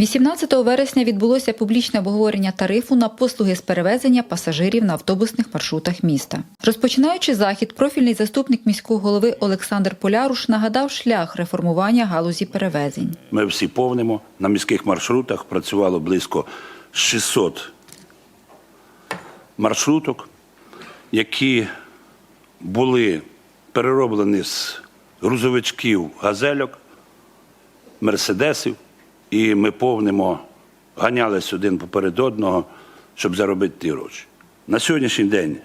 18 вересня відбулося публічне обговорення тарифу на послуги з перевезення пасажирів на автобусних маршрутах міста. Розпочинаючи захід, профільний заступник міського голови Олександр Поляруш нагадав шлях реформування галузі перевезень. Ми всі повнимо. На міських маршрутах працювало близько 600 маршруток, які були перероблені з грузовичків газельок, мерседесів, і ми повнимо, ганялись один поперед одного, щоб заробити ті гроші. На сьогоднішній день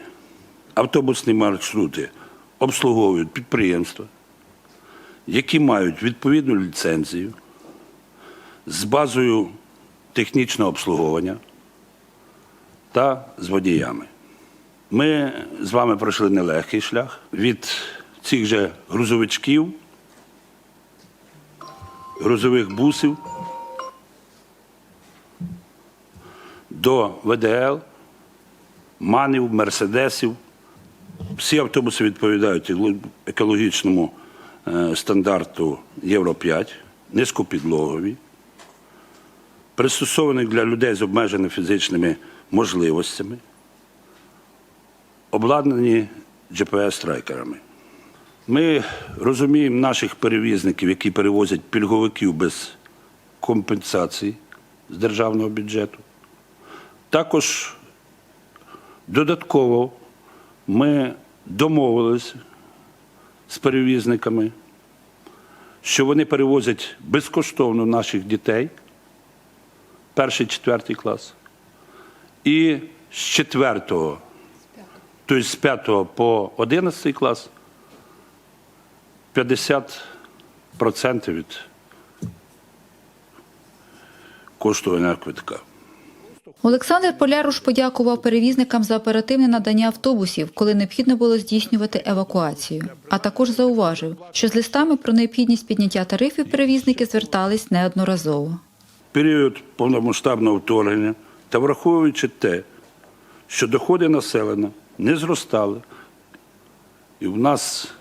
автобусні маршрути обслуговують підприємства, які мають відповідну ліцензію з базою технічного обслуговування та з водіями. Ми з вами пройшли нелегкий шлях від цих же грузовичків, грузових бусів до ВДЛ, манів, мерседесів. Всі автобуси відповідають екологічному е, стандарту Євро 5, низькопідлогові, пристосованих для людей з обмеженими фізичними можливостями, обладнані GPS-трекерами. Ми розуміємо наших перевізників, які перевозять пільговиків без компенсації з державного бюджету. Також додатково ми домовилися з перевізниками, що вони перевозять безкоштовно наших дітей, перший, четвертий клас, і з четвертого, тобто з п'ятого по одинадцятий клас 50% від коштування квитка. Олександр Поляруш подякував перевізникам за оперативне надання автобусів, коли необхідно було здійснювати евакуацію. А також зауважив, що з листами про необхідність підняття тарифів перевізники звертались неодноразово. період повномасштабного вторгнення та враховуючи те, що доходи населення не зростали, і в нас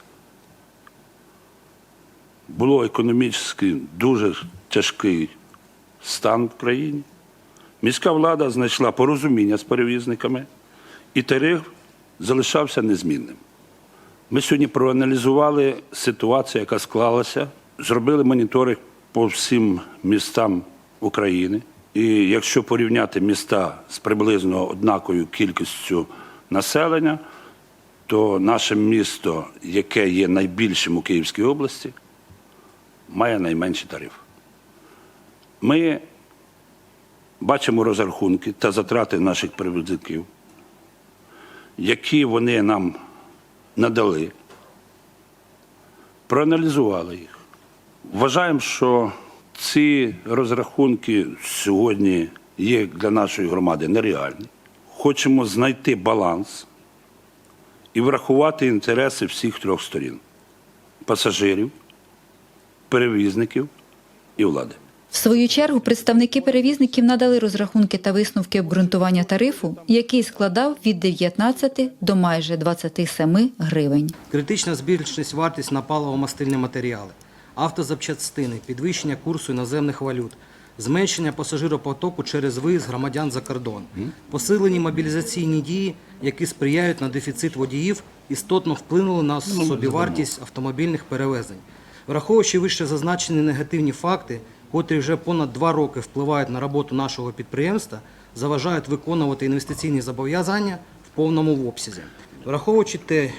було економічно дуже тяжкий стан в країні, міська влада знайшла порозуміння з перевізниками, і тариф залишався незмінним. Ми сьогодні проаналізували ситуацію, яка склалася, зробили моніторинг по всім містам України. І якщо порівняти міста з приблизно однаковою кількістю населення, то наше місто, яке є найбільшим у Київській області, має найменший тариф. Ми бачимо розрахунки та затрати наших перевізників, які вони нам надали, проаналізували їх. Вважаємо, що ці розрахунки сьогодні є для нашої громади нереальні. Хочемо знайти баланс і врахувати інтереси всіх трьох сторін пасажирів, перевізників і влади. В свою чергу представники перевізників надали розрахунки та висновки обґрунтування тарифу, який складав від 19 до майже 27 гривень. Критична збільшеність вартість на паливо-мастильні матеріали, автозапчастини, підвищення курсу іноземних валют, зменшення пасажиропотоку через виїзд громадян за кордон, посилені мобілізаційні дії, які сприяють на дефіцит водіїв, істотно вплинули на собівартість автомобільних перевезень. Враховуючи вище зазначені негативні факти, котрі вже понад два роки впливають на роботу нашого підприємства, заважають виконувати інвестиційні зобов'язання в повному обсязі. Враховуючи те,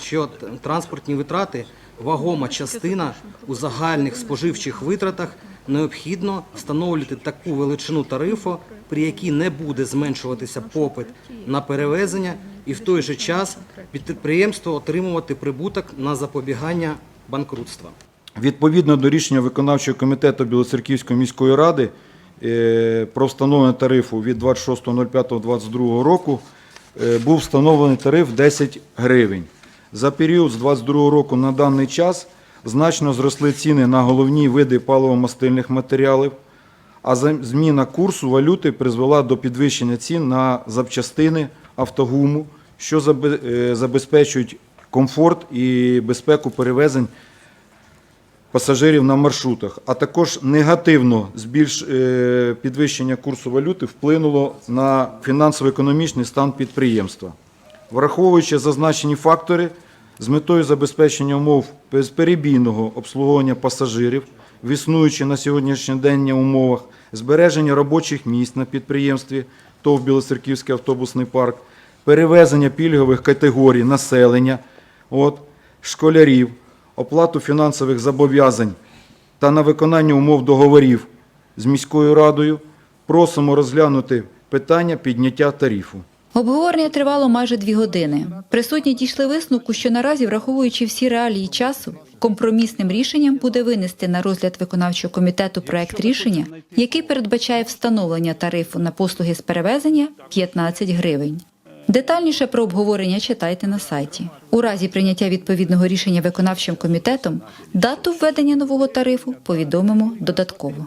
що транспортні витрати вагома частина у загальних споживчих витратах, необхідно встановлювати таку величину тарифу, при якій не буде зменшуватися попит на перевезення, і в той же час підприємство отримувати прибуток на запобігання банкрутства. Відповідно до рішення виконавчого комітету Білоцерківської міської ради е, про встановлення тарифу від 26.05.22 року е, був встановлений тариф 10 гривень. За період з 22 року на даний час значно зросли ціни на головні види паливо-мастильних матеріалів, а зміна курсу валюти призвела до підвищення цін на запчастини автогуму, що е, забезпечують комфорт і безпеку перевезень пасажирів на маршрутах, а також негативно збільш е, підвищення курсу валюти вплинуло на фінансово-економічний стан підприємства. Враховуючи зазначені фактори, з метою забезпечення умов безперебійного обслуговування пасажирів в існуючі на сьогоднішній день умовах, збереження робочих місць на підприємстві ТОВ Білоцерківський автобусний парк, перевезення пільгових категорій населення, от, школярів, оплату фінансових зобов'язань та на виконання умов договорів з міською радою, просимо розглянути питання підняття тарифу. Обговорення тривало майже дві години. Присутні дійшли висновку, що наразі, враховуючи всі реалії часу, компромісним рішенням буде винести на розгляд виконавчого комітету проект рішення, який передбачає встановлення тарифу на послуги з перевезення 15 гривень. Детальніше про обговорення читайте на сайті. У разі прийняття відповідного рішення виконавчим комітетом дату введення нового тарифу повідомимо додатково.